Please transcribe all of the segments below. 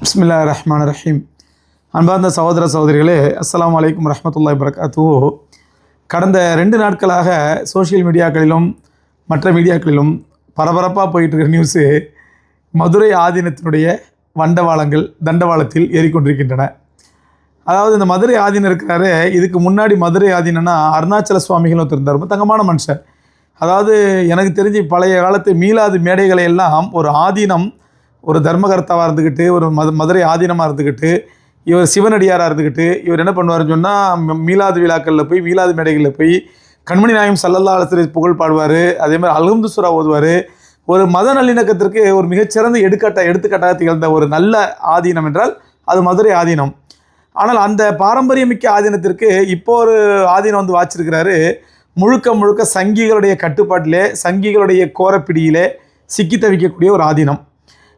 பிஸ்மில்லா ரஹ்மான் ரஹீம். அன்பார்ந்த சகோதர சகோதரிகளே அஸ்லாம் அலைக்கும் ரஹ்மத்துல்லாஹி வரகாத்து கடந்த ரெண்டு நாட்களாக சோஷியல் மீடியாக்களிலும் மற்ற மீடியாக்களிலும் பரபரப்பாக போயிட்டு இருக்கிற நியூஸு மதுரை ஆதீனத்தினுடைய வண்டவாளங்கள் தண்டவாளத்தில் ஏறிக்கொண்டிருக்கின்றன. அதாவது இந்த மதுரை ஆதீனம் இருக்கிறாரு இதுக்கு முன்னாடி மதுரை ஆதீனம்னா அருணாச்சல சுவாமிகள் ஒருத்தர் இருந்தார். தங்கமான மனுஷன் அதாவது எனக்கு தெரிஞ்சு பழைய காலத்து மீளாது மேடைகளை எல்லாம் ஒரு ஆதீனம் ஒரு தர்மகர்த்தாவாக இருந்துக்கிட்டு ஒரு மது மதுரை ஆதீனமாக இருந்துக்கிட்டு இவர் சிவனடியாராக இருந்துக்கிட்டு இவர் என்ன பண்ணுவாருன்னு சொன்னால் மீளாது விழாக்களில் போய் மீளாது மேடைகளில் போய் கண்மணி நாயம் சல்லல்லா அலசரி புகழ் பாடுவார். அதே மாதிரி அல்ஹம்து ஓதுவார். ஒரு மத நல்லிணக்கத்திற்கு ஒரு மிகச்சிறந்த எடுக்கட்ட எடுத்துக்காட்டாக திகழ்ந்த ஒரு நல்ல ஆதீனம் என்றால் அது மதுரை ஆதீனம். ஆனால் அந்த பாரம்பரியமிக்க ஆதீனத்திற்கு இப்போ ஒரு ஆதீனம் வந்து வாச்சிருக்கிறாரு. முழுக்க முழுக்க சங்கிகளுடைய கட்டுப்பாட்டிலே சங்கிகளுடைய கோரப்பிடியிலே சிக்கி தவிக்கக்கூடிய ஒரு ஆதீனம்.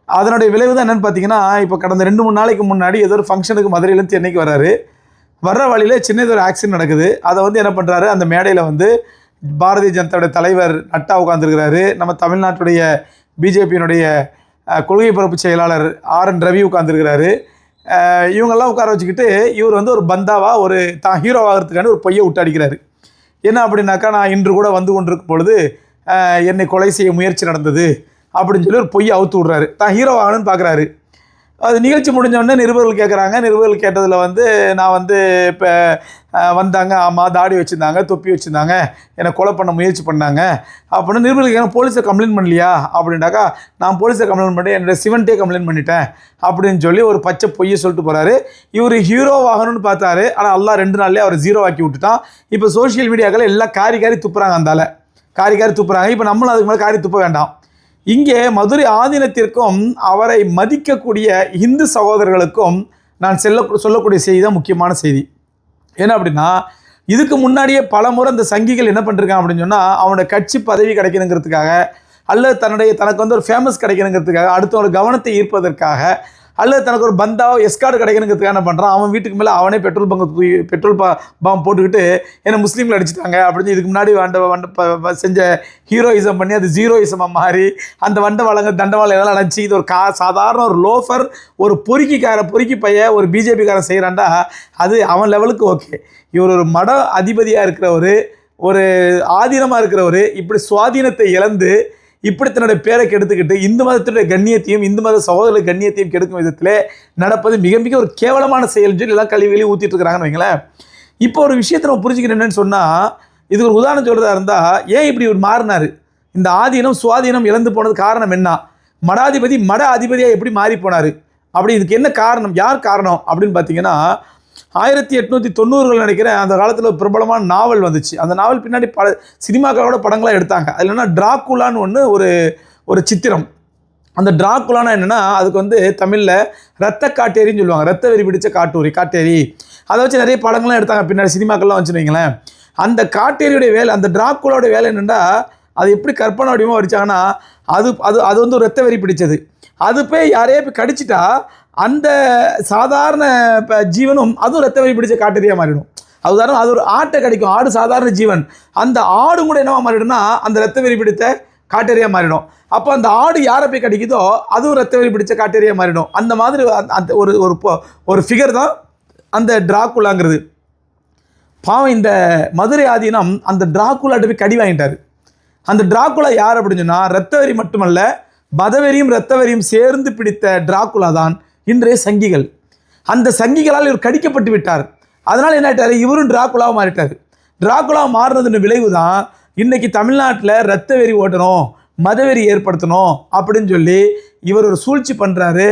அதனுடைய விளைவு தான் என்னென்னு பார்த்தீங்கன்னா இப்போ கடந்த ரெண்டு மூணு நாளைக்கு முன்னாடி ஏதோ ஒரு ஃபங்க்ஷனுக்கு மதுரையிலேருந்து சென்னைக்கு வர்றாரு. வர்ற வழியில் சின்ன ஒரு ஆக்சிடென்ட் நடக்குது. அதை வந்து என்ன பண்ணுறாரு அந்த மேடையில் வந்து பாரதிய ஜனதாவுடைய தலைவர் நட்டா உட்கார்ந்துருக்கிறாரு. நம்ம தமிழ்நாட்டுடைய பிஜேபியினுடைய கொள்கை பரப்பு செயலாளர் ஆர் என் ரவி உட்கார்ந்துருக்கிறாரு. இவங்கெல்லாம் உட்கார வச்சுக்கிட்டு இவர் வந்து ஒரு பந்தாவாக ஒரு தான் ஹீரோ ஆகிறதுக்கான ஒரு பொய்யை விட்டாடிக்கிறாரு என்ன அப்படின்னாக்கா நான் இன்று கூட வந்து கொண்டிருக்கும் பொழுது என்னை கொலை செய்ய முயற்சி நடந்தது அப்படின்னு சொல்லி ஒரு பொய்யை அவுத்து விட்றாரு. தான் ஹீரோ ஆகணும்னு பார்க்குறாரு அது நிகழ்ச்சி முடிஞ்சோடனே நிருபர்கள் கேட்குறாங்க நிருபர்கள் கேட்டதில் வந்து நான் வந்து இப்போ வந்தாங்க. ஆமாம் தாடி வச்சுருந்தாங்க தொப்பி வச்சுருந்தாங்க. என்னை கொலை பண்ண முயற்சி பண்ணாங்க. அப்படின்னு நிருபர்கள் கேட்க போலீஸை கம்ப்ளைண்ட் பண்ணலையா? அப்படின்னாக்கா நான் போலீஸை கம்ப்ளைண்ட் பண்ணி என்னோட சிவன்ட்டே கம்ப்ளைண்ட் பண்ணிட்டேன். அப்படின்னு சொல்லி ஒரு பச்சை பொய்யை சொல்லிட்டு போகிறாரு இவர் ஹீரோ ஆகணும்னு பார்த்தாரு. ஆனால் எல்லாம் ரெண்டு நாள்லேயே அவர் ஜீரோ ஆக்கி விட்டுட்டான். இப்போ சோஷியல் மீடியாக்கள் எல்லாம் காரி காரி துப்புறாங்க அந்தால. காரி காரி துப்புறாங்க. இப்போ நம்மளும் அதுக்கு மேலே காரி துப்ப வேண்டாம். இங்கே மதுரை ஆதீனத்திற்கும் அவரை மதிக்கக்கூடிய இந்து சகோதரர்களுக்கும் நான் செல்ல சொல்லக்கூடிய செய்தி தான் முக்கியமான செய்தி. என்ன அப்படின்னா இதுக்கு முன்னாடியே பல முறை இந்த சங்கிகள் என்ன பண்ணிருக்கான் அப்படின்னு சொன்னால் அவனோட கட்சி பதவி கிடைக்கணுங்கிறதுக்காக அல்லது தன்னுடைய தனக்கு வந்து ஒரு ஃபேமஸ் கிடைக்கணுங்கிறதுக்காக அடுத்தவங்களோட கவனத்தை ஈர்ப்பதற்காக அல்லது தனக்கு ஒரு பந்தாவோ எஸ்கார்டு கிடைக்கணுங்கிறதுக்காக என்ன பண்ணுறான் அவன் வீட்டுக்கு மேலே அவனே பெட்ரோல் பங்கு தூக்கி பெட்ரோல் பா பாம் போட்டுக்கிட்டு என்னை முஸ்லீமில் அடிச்சிட்டாங்க அப்படின்னு இதுக்கு முன்னாடி வண்ட வண்ட ப- செஞ்ச ஹீரோயிசம் பண்ணி அது ஜீரோயிசமாக மாறி அந்த வண்ட வளங்க தண்டவாளம் எல்லாம் அடைச்சி இது ஒரு கா சாதாரண ஒரு லோஃபர் ஒரு பொறுக்கிக்கார பொறுக்கி பைய ஒரு பிஜேபிக்காரன் செய்கிறான்டா அது அவன் லெவலுக்கு ஓகே இவர் ஒரு மட அதிபதியாக இருக்கிறவர் ஒரு ஆதீனமாக இருக்கிறவர் இப்படி சுவாதீனத்தை இழந்து இப்படி தன்னுடைய பேரை கெடுத்துக்கிட்டு இந்து மதத்தினுடைய கண்ணியத்தையும் இந்து மத சகோதர கண்ணியத்தையும் கெடுக்கும் விதத்தில் நடப்பது மிக மிக ஒரு கேவலமான செயல்னு சொல்லி எல்லாம் கல்வி வெளியே ஊற்றிட்டு இருக்கிறாங்கன்னு வைங்களேன். இப்போ ஒரு விஷயத்தை நம்ம புரிஞ்சுக்கிறேன் என்னன்னு சொன்னால் இதுக்கு ஒரு உதாரணம் சொல்கிறதா இருந்தால் ஏன் இப்படி ஒரு மாறினார்? இந்த ஆதீனம் சுவாதீனம் இழந்து போனது காரணம் என்ன? மடாதிபதி மட அதிபதியாக எப்படி மாறி போனார்? அப்படி இதுக்கு என்ன காரணம்? யார் காரணம்? அப்படின்னு பார்த்தீங்கன்னா ஆயிரத்தி எட்நூற்றி தொண்ணூறுகள் நினைக்கிறேன். அந்த காலத்தில் பிரபலமான நாவல் வந்துச்சு. அந்த நாவல் பின்னாடி பல சினிமாக்களோட படங்களாக எடுத்தாங்க. அதில் என்ன டிராக்குலான்னு ஒன்று ஒரு ஒரு சித்திரம். அந்த டிராக்குலானா என்னென்னா அதுக்கு வந்து தமிழில் ரத்த காட்டேரின்னு சொல்லுவாங்க. ரத்த வெறி பிடிச்ச காட்டூரி காட்டேரி. அதை வச்சு நிறைய படங்கள்லாம் எடுத்தாங்க. பின்னாடி சினிமாக்கள்லாம் வச்சுருவீங்களேன் அந்த காட்டேரியுடைய வேலை அந்த டிராக்குலாவோட வேலை என்னென்னா அது எப்படி கற்பனை வடிவமாக வடித்தாங்கன்னா அது அது அது வந்து ஒரு ரத்த வெறி பிடிச்சது. அது போய் யாரையே போய் கடிச்சிட்டா அந்த சாதாரண இப்போ ஜீவனும் அதுவும் ரத்த வழி பிடிச்ச காட்டேரியாக மாறிடும். அதுதாரணம் அது ஒரு ஆட்டை கிடைக்கும். ஆடு சாதாரண ஜீவன். அந்த ஆடு கூட என்னவா மாறிடும்னா அந்த ரத்த வெறி பிடித்த காட்டறியாக மாறிடும். அப்போ அந்த ஆடு யாரை போய் கிடைக்குதோ அதுவும் ரத்த வெறி பிடிச்ச காட்டேரியா மாறிடும். அந்த மாதிரி அந்த- அந்த ஒரு ஒரு ஒரு ஃபிகர் தான் அந்த டிராக்குலாங்கிறது பாவம் இந்த மதுரை ஆதீனம் அந்த டிராக்குலாட்ட போய் கடி வாங்கிட்டார். அந்த டிராக்குலா யார் அப்படின்னு சொன்னால் ரத்தவெறி மட்டுமல்ல மதவெறியும் ரத்தவெறியும் சேர்ந்து பிடித்த டிராக்குலா தான் இன்றைய சங்கிகள். அந்த சங்கிகளால் இவர் கடிக்கப்பட்டு விட்டார். அதனால் என்ன ஆயிட்டார்? இவரும் டிராகுலாவாக மாறிட்டார். டிராகுலாவாக மாறினதுன்னு விளைவு தான் இன்றைக்கி தமிழ்நாட்டில் ரத்த வெறி ஓட்டணும் மதவெறி ஏற்படுத்தணும் அப்படின்னு சொல்லி இவர் ஒரு சூழ்ச்சி பண்ணுறாரு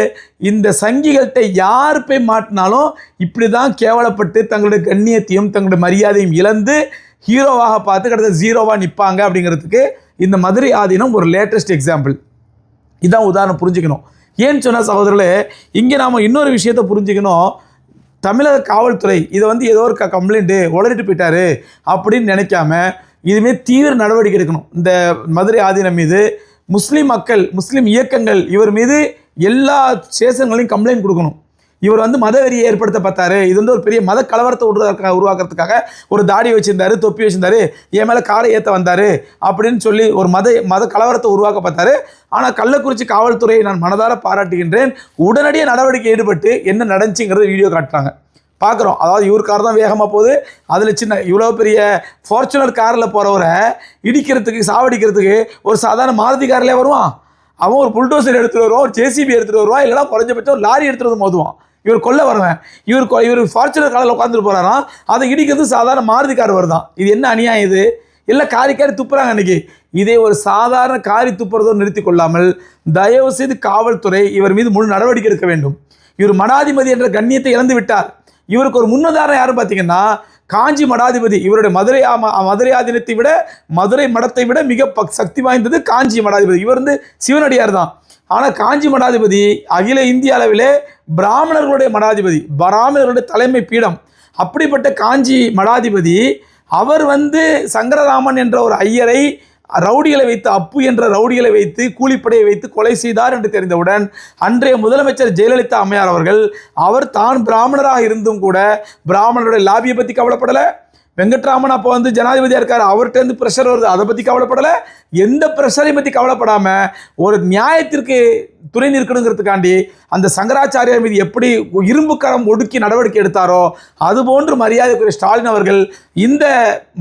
இந்த சங்கிகள்கிட்ட யார் போய் மாட்டினாலும் இப்படி தான் கேவலப்பட்டு தங்களுடைய கண்ணியத்தையும் தங்களுடைய மரியாதையும் இழந்து ஹீரோவாக பார்த்து கிட்டத்தட்ட ஜீரோவாக நிற்பாங்க அப்படிங்கிறதுக்கு இந்த மதுரை ஆதீனம் ஒரு லேட்டஸ்ட் எக்ஸாம்பிள் இதான் உதாரணம் புரிஞ்சுக்கணும். ஏன்னு சொன்னால் சகோதரர்களே இங்கே நாம் இன்னொரு விஷயத்தை புரிஞ்சுக்கணும். தமிழக காவல்துறை இதை வந்து ஏதோ ஒரு க கம்ப்ளைண்ட்டு உளறிட்டு போயிட்டாரு அப்படின்னு நினைக்காம இதுமாரி தீவிர நடவடிக்கை எடுக்கணும். இந்த மதுரை ஆதீனம் மீது முஸ்லீம் மக்கள் முஸ்லீம் இயக்கங்கள் இவர் மீது எல்லா ஸ்டேஷன்களையும் கம்ப்ளைண்ட் கொடுக்கணும். இவர் வந்து மதவெறியை ஏற்படுத்த பார்த்தாரு இது வந்து ஒரு பெரிய மத கலவரத்தை உருவாக்க உருவாக்குறதுக்காக ஒரு தாடி வச்சிருந்தாரு தொப்பி வச்சிருந்தாரு. என் மேலே காரை ஏற்ற வந்தாரு அப்படின்னு சொல்லி ஒரு மத மத கலவரத்தை உருவாக்க பார்த்தாரு ஆனால் கள்ளக்குறிச்சி காவல்துறையை நான் மனதார பாராட்டுகின்றேன். உடனடியாக நடவடிக்கை ஈடுபட்டு என்ன நடந்துச்சுங்கிறத வீடியோ காட்டுறாங்க. பார்க்குறோம் அதாவது இவர் கார் தான் வேகமாக போகுது. அதில் சின்ன இவ்வளோ பெரிய ஃபார்ச்சுனர் காரில் போகிறவரை இடிக்கிறதுக்கு சாவடிக்கிறதுக்கு ஒரு சாதாரண மாருதி கார்லேயே வருவான். அவன் ஒரு புல்டோசர் எடுத்துகிட்டு வருவான் ஒரு ஜேசிபி எடுத்துகிட்டு வருவான் இல்லைனா குறைஞ்சபட்சம் ஒரு லாரி எடுத்துகிட்டு வந்து மோதுவான். இவர் கொல்ல வருவேன். இவர் இவர் ஃபார்ச்சுனர் காரில் உட்காந்துட்டு போகிறாராம் அதை இடிக்கிறது சாதாரண மாருதி கார் வருதான் இது என்ன அநியாயம் இது? இல்லை காரி காரி துப்புறாங்க அன்னைக்கு. இதே ஒரு சாதாரண காரி துப்புறதோ நிறுத்தி கொள்ளாமல் தயவு செய்து காவல்துறை இவர் மீது முழு நடவடிக்கை எடுக்க வேண்டும். இவர் மடாதிபதி என்ற கண்ணியத்தை இழந்து விட்டார். இவருக்கு ஒரு முன்னுதாரணம் யாரும் பார்த்தீங்கன்னா காஞ்சி மடாதிபதி இவருடைய மதுரை ஆம- மதுரை விட மதுரை மடத்தை விட மிக பக்- சக்தி வாய்ந்தது காஞ்சி மடாதிபதி. இவர் வந்து சிவனடியார் தான். ஆனால் காஞ்சி மடாதிபதி அகில இந்திய அளவிலே பிராமணர்களுடைய மடாதிபதி பிராமணர்களுடைய தலைமை பீடம். அப்படிப்பட்ட காஞ்சி மடாதிபதி அவர் வந்து சங்கரராமன் என்ற ஒரு ஐயரை ரவுடிகளை வைத்து அப்பு என்ற ரவுடிகளை வைத்து கூலிப்படையை வைத்து கொலை செய்தார் என்று தெரிந்தவுடன் அன்றைய முதலமைச்சர் ஜெயலலிதா அம்மையார் அவர்கள் அவர் தான் பிராமணராக இருந்தும் கூட பிராமணருடைய லாபியை பற்றி கவலைப்படலை. வெங்கட்ராமன் அப்போ வந்து ஜனாதிபதியாக இருக்கார். அவர்கிட்ட இருந்து ப்ரெஷர் வருது. அதை பற்றி கவலைப்படலை. எந்த ப்ரெஷரையும் பற்றி கவலைப்படாமல் ஒரு நியாயத்திற்கு துணை நிற்கணுங்கிறதுக்காண்டி அந்த சங்கராச்சாரியார் மீது எப்படி இரும்பு கரம் ஒடுக்கி நடவடிக்கை எடுத்தாரோ அதுபோன்று மரியாதைக்குரிய ஸ்டாலின் அவர்கள் இந்த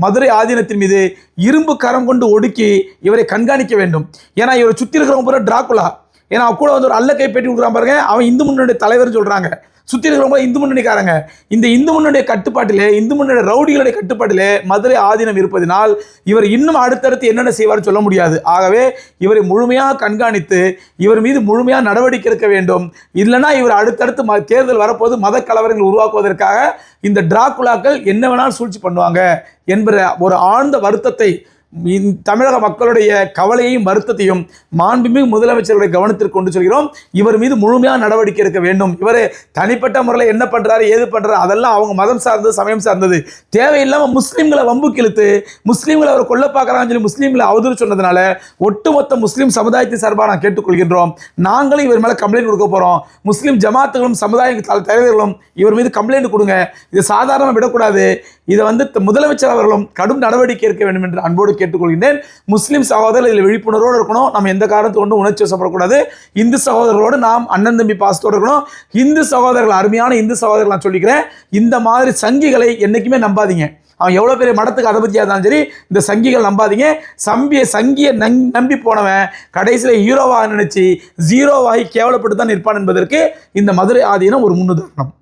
மதுரை ஆதீனத்தின் மீது இரும்பு கரம் கொண்டு ஒடுக்கி இவரை கண்காணிக்க வேண்டும். ஏன்னா இவரை சுற்றி இருக்கிறவங்க பூரா டிராக்குலா ஏன்னா அவ கூட வந்து ஒரு அல்ல கைப்பற்றி கொடுக்குறான் பாருங்க. அவன் இந்து முன்னோடைய தலைவர்னு சொல்கிறாங்க சுற்றி இருக்கிறவங்க இந்து முன்னணிக்காரங்க. இந்த இந்து முன்னணிய கட்டுப்பாட்டிலே இந்து முன்னணி ரவுடிகளுடைய கட்டுப்பாட்டிலே மதுரை ஆதீனம் இருப்பதினால் இவர் இன்னும் அடுத்தடுத்து என்னென்ன செய்வார் சொல்ல முடியாது. ஆகவே இவரை முழுமையாக கண்காணித்து இவர் மீது முழுமையாக நடவடிக்கை எடுக்க வேண்டும். இல்லைன்னா இவர் அடுத்தடுத்து ம தேர்தல் வரப்போது மத கலவரங்கள் உருவாக்குவதற்காக இந்த டிராக்குலாக்கள் என்ன வேணாலும் சூழ்ச்சி பண்ணுவாங்க. என்கிற ஒரு ஆழ்ந்த வருத்தத்தை தமிழக மக்களுடைய கவலையையும் வருத்தத்தையும் மாண்புமிகு முதலமைச்சருடைய கவனத்திற்கு கொண்டு சொல்கிறோம். இவர் மீது முழுமையாக நடவடிக்கை எடுக்க வேண்டும். இவர் தனிப்பட்ட முறையில் என்ன பண்ணுறாரு ஏது பண்ணுறாரு அதெல்லாம் அவங்க மதம் சார்ந்தது சமயம் சார்ந்தது. தேவையில்லாமல் முஸ்லீம்களை வம்பு கிழித்து முஸ்லீம்களை அவர் கொல்ல பார்க்குறாங்கன்னு சொல்லி முஸ்லீம்களை அவதூறு சொன்னதுனால ஒட்டுமொத்த முஸ்லீம் சமுதாயத்தின் சார்பாக நான் கேட்டுக்கொள்கின்றோம். நாங்களும் இவர் மேலே கம்ப்ளைண்ட் கொடுக்க போகிறோம் முஸ்லீம் ஜமாத்துகளும் சமுதாய தலைவர்களும் இவர் மீது கம்ப்ளைண்ட் கொடுங்க. இது சாதாரணமாக விடக்கூடாது. இதை வந்து முதலமைச்சர் அவர்களும் கடும் நடவடிக்கை எடுக்க வேண்டும் என்று அன்போடு கேட்டுக்கொள்கின்றேன். முஸ்லீம் சகோதரர் இதில் விழிப்புணர்வோடு இருக்கணும். நம்ம எந்த காரணத்தை கொண்டு உணர்ச்சி வசப்படக்கூடாது. இந்து சகோதரர்களோடு நாம் அண்ணன் தம்பி பாசத்தோடு இருக்கணும். இந்து சகோதரர்கள் அருமையான இந்து சகோதரர்கள் நான் சொல்லிக்கிறேன். இந்த மாதிரி சங்கிகளை என்றைக்குமே நம்பாதீங்க. அவன் எவ்வளோ பெரிய மடத்துக்கு அதிபதியாக இருந்தாலும் சரி இந்த சங்கிகள் நம்பாதீங்க. சம்பிய சங்கியை நங் நம்பி போனவன் கடைசியில் ஹீரோவாக நினச்சி ஜீரோவாகி கேவலப்பட்டு தான் நிற்பான் என்பதற்கு இந்த மதுரை ஆதீனம் ஒரு முன்னுதாரணம்.